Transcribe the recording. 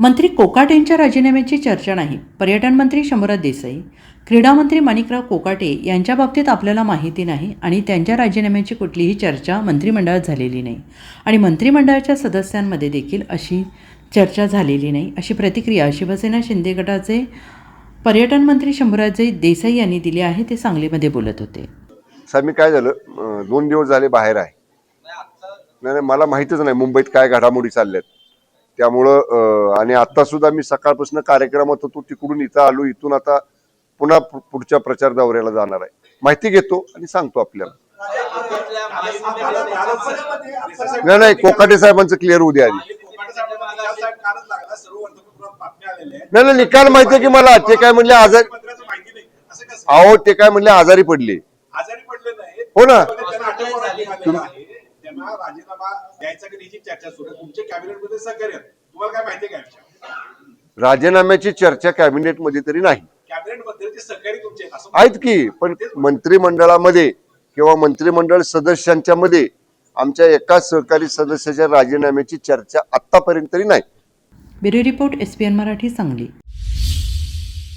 मंत्री कोकाटेंच्या राजीनाम्याची चर्चा नाही. पर्यटन मंत्री शंभरत देसाई क्रीडा मंत्री माणिकराव कोकाटे यांच्या बाबतीत आपल्याला माहिती नाही आणि त्यांच्या राजीनाम्याची कुठलीही चर्चा मंत्रिमंडळात झालेली नाही आणि मंत्रिमंडळाच्या सदस्यांमध्ये देखील अशी चर्चा झालेली नाही अशी प्रतिक्रिया शिवसेना शिंदे गटाचे पर्यटन मंत्री शंभूराजे देसाई यांनी दिली आहे ते सांगलीमध्ये बोलत होते. साहेब मी काय झालं दोन दिवस झाले बाहेर आहे. नाही नाही, मला माहितच नाही मुंबईत काय घडामोडी चालल्यात. त्यामुळं आणि आता सुद्धा मी सकाळपासून कार्यक्रमात होतो तिकडून इथं आलो इथून आता पुन्हा पुढच्या प्रचार दौऱ्याला जाणार आहे. माहिती घेतो आणि सांगतो आपल्याला. नाही नाही कोकाटे साहेबांचं क्लिअर होऊ द्या आधी. नाही नाही निकाल माहिती आहे की मला ते काय म्हणले आजारी अहो ते काय म्हणले आजारी पडले. हो ना. त्यांना राजीनामा द्यायचा की त्याची चर्चा सुरू आहे. तुमच्या कॅबिनेटमध्ये सहकार्य. तुम्हाला काय माहिती आहे का राजीनाम्याची चर्चा कॅबिनेटमध्ये तरी नाही. कॅबिनेटमध्ये ते सहकारी तुमचे आहेत. की पण मंत्रिमंडळामध्ये किंवा मंत्रिमंडळ सदस्यांच्या मध्ये आमच्या एका सहकारी सदस्याच्या राजीनाम्याची चर्चा आतापर्यंत तरी नाही. Bureau report S P N Marathi Sangli.